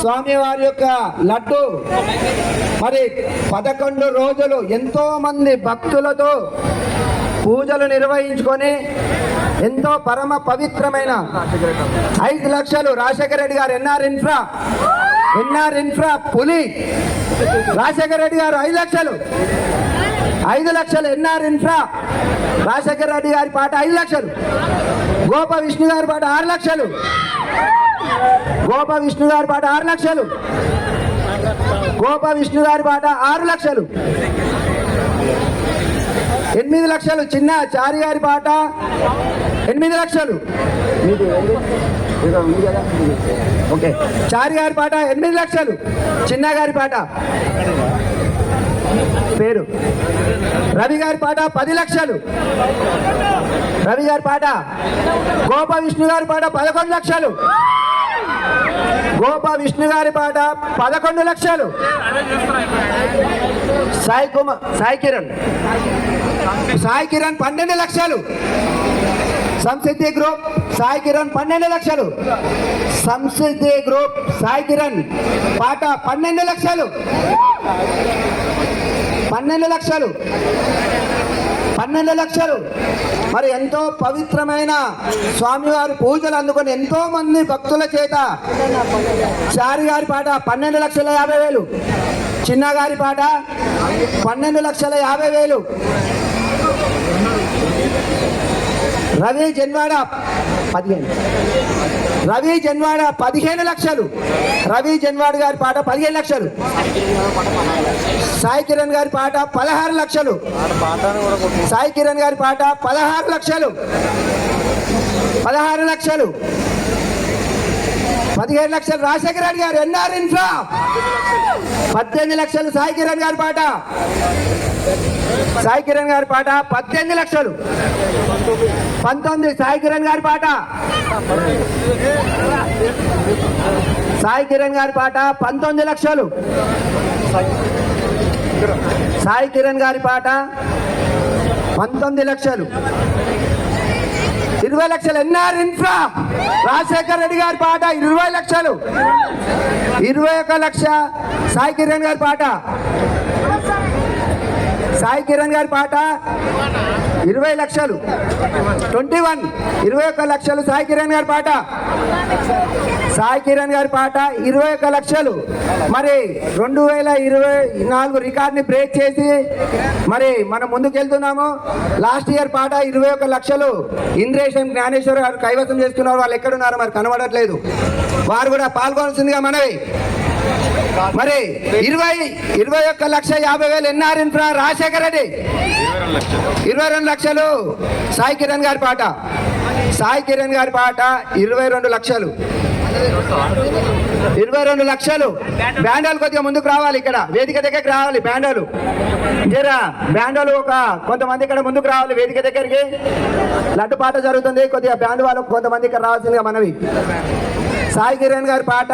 స్వామి వారి యొక్క లడ్డు. మరి పదకొండు రోజులు ఎంతో మంది భక్తులతో పూజలు నిర్వహించుకొని ఎంతో పరమ పవిత్రమైన ఐదు లక్షలు రాజశేఖర రెడ్డి గారు ఎన్ఆర్ ఇన్ఫ్రా ఎన్ఆర్ ఇన్ఫ్రా పులి. రాజశేఖర రెడ్డి గారు ఐదు లక్షలు. ఐదు లక్షలు ఎన్ఆర్ ఇన్ఫ్రా. రాజశేఖర రెడ్డి గారి పాట ఐదు లక్షలు. గోప విష్ణు గారి పాట ఆరు లక్షలు. గోప విష్ణు గారి పాట ఆరు లక్షలు. గోప విష్ణు గారి పాట ఆరు లక్షలు. ఎనిమిది లక్షలు. చిన్న చారి గారి పాట ఎనిమిది లక్షలు. ఓకే. చారి గారి పాట ఎనిమిది లక్షలు. చిన్న గారి పాట పేరు. రవి గారి పాట పది లక్షలు. రవి గారి పాట గోప విష్ణు గారి పాట పదకొండు లక్షలు. గోప విష్ణు గారి పాట పదకొండు లక్షలు. సాయి కుమార్ సాయి కిరణ్. సాయి కిరణ్ పన్నెండు లక్షలు. సంసిద్ధి గ్రూప్ సాయి కిరణ్ పన్నెండు లక్షలు. సంసిద్ధి గ్రూప్ సాయి కిరణ్ పాట పన్నెండు లక్షలు. పన్నెండు లక్షలు. పన్నెండు లక్షలు. మరి ఎంతో పవిత్రమైన స్వామివారి పూజలు అందుకొని ఎంతో మంది భక్తుల చేత చారి గారి పాట పన్నెండు లక్షల యాభై వేలు. చిన్న గారి పాట పన్నెండు లక్షల యాభై వేలు. రవి జన్వాడ పదిహేను. రవి జన్వాడ పదిహేను లక్షలు. రవి జన్వాడ గారి పాట పదిహేను లక్షలు. సాయి కిరణ్ గారి పాట పదహారు లక్షలు. సాయి కిరణ్ గారి పాట పదహారు లక్షలు. పదహారు లక్షలు. పదిహేడు లక్షలు. రాజశేఖర రెడ్డి గారు ఎన్ఆర్ ఇన్ఫ్రా. పద్దెనిమిది లక్షలు సాయి కిరణ్ గారి పాట. సాయి కిరణ్ గారి పాట పద్దెనిమిది లక్షలు. పంతొమ్మిది. సాయి కిరణ్ గారి పాట. సాయి కిరణ్ గారి పాట పంతొమ్మిది లక్షలు. సాయి కిరణ్ గారి పాట పంతొమ్మిది లక్షలు. ఇరవై లక్షలు. NR infra. రాజశేఖర్ రెడ్డి గారి పాట ఇరవై లక్షలు. ఇరవై ఒక లక్ష సాయి కిరణ్ గారి పాట. సాయి కిరణ్ గారి పాట ఇరవై లక్షలు. ట్వంటీ వన్ ఇరవై ఒక్క లక్షలు సాయి కిరణ్ గారి పాట. సాయి కిరణ్ గారి పాట ఇరవై ఒక్క లక్షలు. మరి రెండు వేల ఇరవై నాలుగు రికార్డ్ని బ్రేక్ చేసి మరి మనం ముందుకెళ్తున్నాము. లాస్ట్ ఇయర్ పాట ఇరవై ఒక్క లక్షలు. ఇంద్రేశం జ్ఞానేశ్వర్ గారు కైవసం చేస్తున్నారు. వాళ్ళు ఎక్కడున్నారు? మరి కనబడట్లేదు. వారు కూడా పాల్గొనాల్సిందిగా మనవి. మరి ఇరవై ఇరవై ఒక్క లక్ష యాభై వేలు ఎన్ఆర్ ఇన్ఫ్రా రాజశేఖర రెడ్డి. ఇరవై రెండు లక్షలు సాయి కిరణ్ గారి పాట. సాయి కిరణ్ గారి పాట ఇరవై రెండు లక్షలు. ఇరవై రెండు లక్షలు. బ్యాండాలు కొద్దిగా ముందుకు రావాలి ఇక్కడ. వేదిక దగ్గరికి రావాలి బ్యాండాలు. జరా బ్యాండాలు ఒక కొంతమంది ఇక్కడ ముందుకు రావాలి వేదిక దగ్గరికి. లడ్డు పాట జరుగుతుంది. కొద్దిగా బ్యాండ్ వాళ్ళు కొంతమంది ఇక్కడ రావాల్సిందిగా మనవి. సాయి కిరణ్ గారి పాట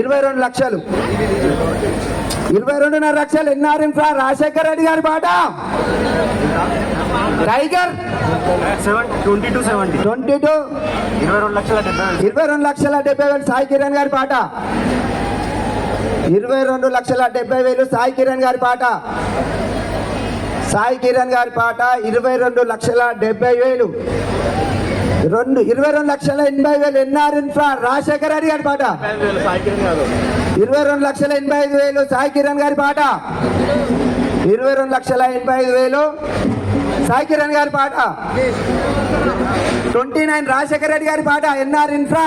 ఇరవై రెండు లక్షలు. ఇరవై రెండున్నర లక్షలు ఎన్ఆర్ ఇన్ఫ్రా రాజశేఖర్ రెడ్డి గారి పాట. Tiger. Seven twenty two. Seventy twenty two ఇరవై రెండు లక్షల డెబ్బై ఇరవై రెండు లక్షల డెబ్బై వేలు సాయి కిరణ్ గారి పాట. ఇరవై రెండు లక్షల డెబ్బై వేలు సాయి కిరణ్ గారి పాట. సాయి కిరణ్ గారి పాట ఇరవై రెండు లక్షల డెబ్బై వేలు. రెండు ఇరవై రెండు లక్షల ఎనభై వేలు ఎన్ఆర్ ఇన్ఫ్రా రాజశేఖర్ రెడ్డి గారి పాట. ఇరవై రెండు లక్షల ఎనభై ఐదు వేలు సాయి కిరణ్ గారి పాట. ఇరవై రెండు లక్షల ఎనభై ఐదు వేలు సాయి కిరణ్ గారి పాట. ట్వంటీ నైన్ రాజశేఖర రెడ్డి గారి పాట ఎన్ఆర్ ఇన్ఫ్రా.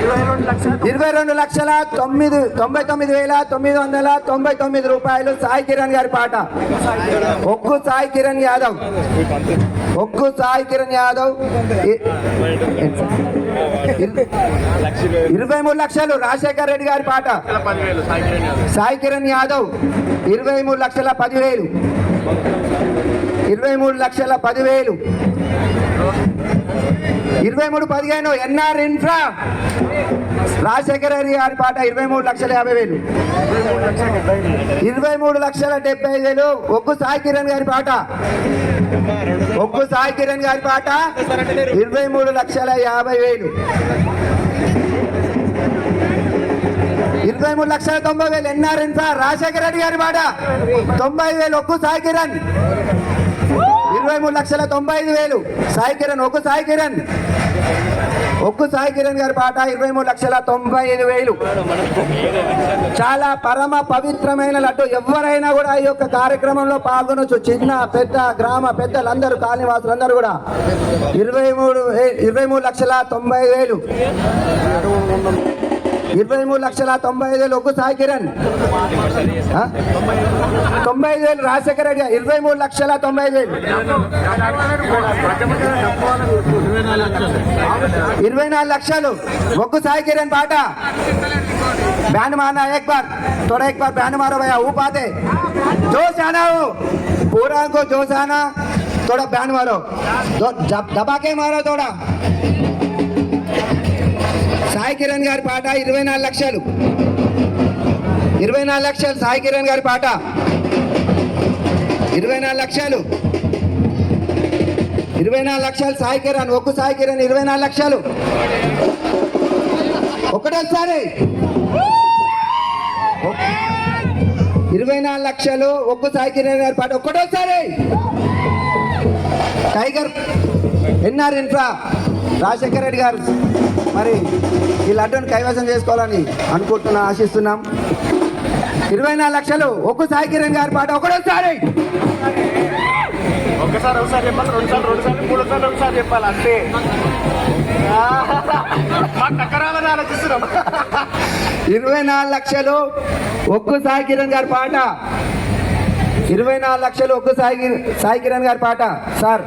ఇరవై రెండు లక్షల ఇరవై రెండు లక్షల తొమ్మిది తొంభై తొమ్మిది వేల తొమ్మిది వందల తొంభై తొమ్మిది రూపాయలు సాయి కిరణ్ గారి పాట. ఒక్కు సాయి కిరణ్ యాదవ్. ఒక్కు సాయి కిరణ్ యాదవ్. ఇరవై మూడు లక్షలు రాజశేఖర్ రెడ్డి గారి పాట. సాయి కిరణ్ యాదవ్. ఇరవై మూడు లక్షల పదివేలు. ఇరవై మూడు లక్షల పదివేలు. ఇరవై మూడు పదిహేను ఎన్ఆర్ ఇన్ఫ్రా. రాజశేఖర రెడ్డి గారి పాట ఇరవై మూడు లక్షల యాభై వేలు. ఇరవై మూడు లక్షల డెబ్బై ఐదు వేలు. ఒగ్గు సాయి కిరణ్ గారి పాట. ఒక్కు సాయి కిరణ్ గారి పాట ఇరవై మూడు లక్షల యాభై వేలు. ఇరవై మూడు లక్షల తొంభై వేలు. ఎన్ఆర్ఎన్ సార్ రాజశేఖర రెడ్డి గారి పాట తొంభై వేలు ఒక్కు సాయి కిరణ్ ఇరవై మూడు లక్షల తొంభై ఐదు వేలు. సాయి కిరణ్ ఒక్కు సాయి కిరణ్ ఒక్కు సాయి కిరణ్ గారి పాట ఇరవై మూడు లక్షల తొంభై ఐదు వేలు. చాలా పరమ పవిత్రమైన లడ్డు. ఎవరైనా కూడా ఈ యొక్క కార్యక్రమంలో పాల్గొనొచ్చు. చిన్న పెద్ద గ్రామ పెద్దలందరూ కాలనివాసులందరూ కూడా. ఇరవై మూడు వే- ఇరవై మూడు లక్షల తొంభై వేలు. ఇరవై మూడు లక్షల తొంభై ఐదు వేలు ఒక్కు సాయి కిరణ్ ఆ? తొంభై ఐదు వేలు రాజశేఖర రెడ్డి గారు. ఇరవై మూడు లక్షల తొంభై ఐదు వేలు ఇరవై నాలుగు లక్షలు ఒక్కు సాయి కిరణ్ పాట बैंड मारना एक बार थोड़ा एक बार बैंड मारो भैया ऊप आते जोश आना हो पूरा को जोश आना थोड़ा बैंड मारो दो- जब- दबा के मारो थोड़ा సాయి కిరణ్ గారి పాట ఇరవై నాలుగు లక్షలు. ఇరవై నాలుగు లక్షలు సాయి కిరణ్ గారి పాట. ఇరవై నాలుగు లక్షలు. ఇరవై నాలుగు లక్షలు సాయి కిరణ్ ఒక్క సాయి కిరణ్ ఇరవై నాలుగు లక్షలు. ఒకటోసారి ఇరవై నాలుగు లక్షలు ఒక్కు సాయి కిరణ్ గారి పాట. ఒక్కటోసారి. Tiger NR infra Rajasekhara Reddy గారు. మరి ఈ లడ్డూని కైవసం చేసుకోవాలని అనుకుంటున్నా ఆశిస్తున్నాం. ఇరవై నాలుగు లక్షలు ఒక్కు సాయి కిరణ్ గారి పాట ఒకటోసారి. ఒక్కసారి ఒకసారి చెప్పాలి రెండు సార్లు రెండు సార్లు మూడు సార్లు ఒకసారి చెప్పాలి అంతే. మాకు టక్కరాలని ఆలోచిస్తున్నాం. ఇరవై నాలుగు లక్షలు ఒక్కు సాయి కిరణ్ గారి పాట. ఇరవై నాలుగు లక్షలు ఒక్కు సాయి సాయి కిరణ్ గారి పాట. Sir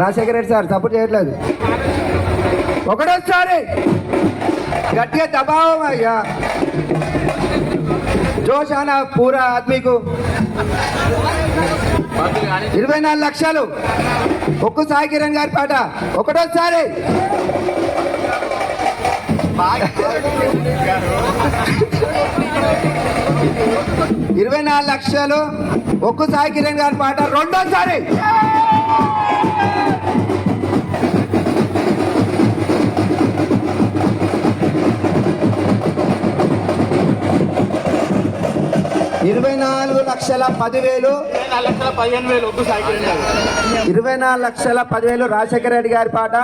Rajasekhara Reddy sir support చేయట్లేదు. ఒకటోసారి. గట్టిగా దబావం అయ్యా. జోషానా పూరా ఆద్మీకు ఇరవై నాలుగు లక్షలు. ఒక్కు సాయి కిరణ్ గారి పాట. ఒకటోసారి. ఇరవై నాలుగు లక్షలు. ఒక్కు సాయి కిరణ్ గారి పాట. రెండోసారి. ఇరవై నాలుగు లక్షల పదివేలు. ఇరవై నాలుగు లక్షల పదివేలు రాజశేఖర రెడ్డి గారి పాట.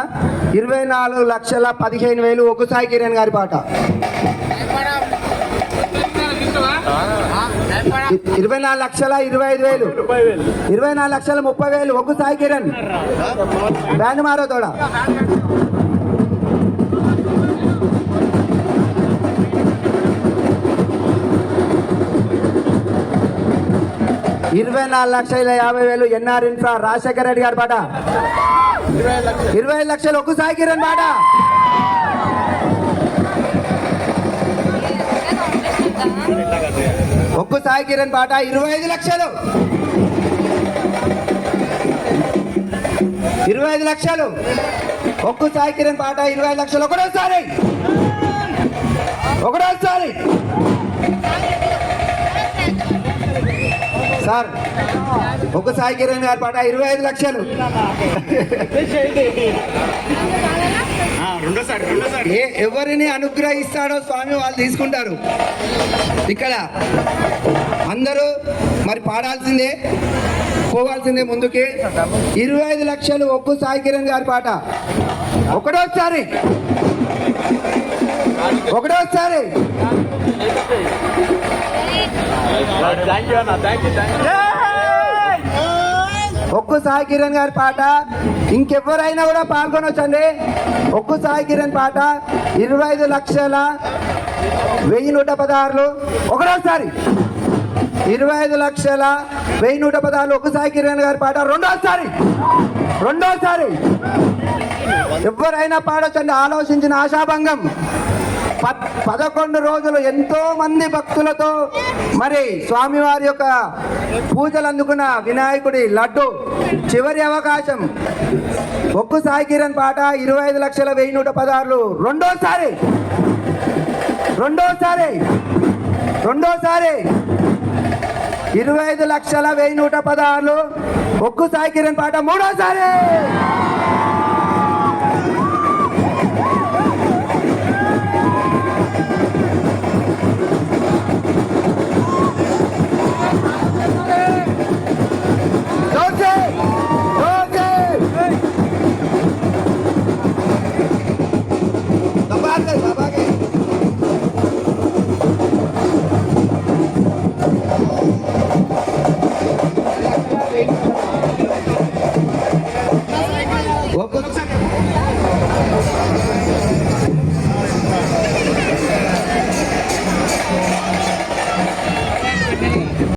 ఇరవై నాలుగు లక్షల పదిహేను వేలు ఒక్కు సాయి కిరణ్ గారి పాట. ఇరవై నాలుగు లక్షల ఇరవై ఐదు వేలు. ఇరవై నాలుగు లక్షల ముప్పై వేలు ఒక్కు సాయి కిరణ్. బ్యాండ్ మారో తోడా. ఇరవై నాలుగు లక్షల యాభై వేలు ఎన్ఆర్ ఇన్ఫ్రా రాజశేఖర రెడ్డి గారి పాట. ఇరవై ఐదు లక్షలు ఇరవై ఒక్కు సాయి కిరణ్ పాట. ఒక్కు సాయి కిరణ్ పాట ఇరవై ఐదు లక్షలు. ఇరవై ఐదు లక్షలు. ఒక్కు సాయి కిరణ్ పాట ఇరవై లక్షలు. ఒకటోసారి. ఒకటోసారి. సార్ ఒక్క సాయి కిరణ్ గారి పాట ఇరవై ఐదు లక్షలు. ఏ ఎవరిని అనుగ్రహిస్తాడో స్వామి వాళ్ళు తీసుకుంటారు. ఇక్కడ అందరూ మరి పాడాల్సిందే పోవాల్సిందే ముందుకి. ఇరవై ఐదు లక్షలు ఒక్కు సాయి కిరణ్ గారి పాట. ఒకటోసారి. ఒకటోసారి. ఒక్కు సాయి కిరణ్ గారి పాట. ఇంకెవరైనా కూడా పాల్గొనవచ్చండి ఒక్కు సాయి కిరణ్ పాట. ఇరవై ఐదు లక్షల వెయ్యి నూట పదహారులు. ఒకటోసారి. ఇరవై ఐదు లక్షల వెయ్యి నూట పదహారులు ఒక్కు సాయి కిరణ్ గారి పాట. రెండోసారి. రెండోసారి. ఎవరైనా పాడొచ్చండి. ఆలోచించిన ఆశాభంగం. పదకొండు రోజులు ఎంతో మంది భక్తులతో మరి స్వామివారి యొక్క పూజలు అందుకున్న వినాయకుడి లడ్డు చివరి అవకాశం. ఒక్కు సాయి కిరణ్ పాట ఇరవై ఐదు లక్షల వెయ్యి నూట పదహారులు. రెండోసారి. రెండోసారి. రెండోసారి. ఇరవై ఐదు లక్షల వెయ్యి నూట పదహారులు. ఒక్కు సాయి కిరణ్ పాట మూడోసారి.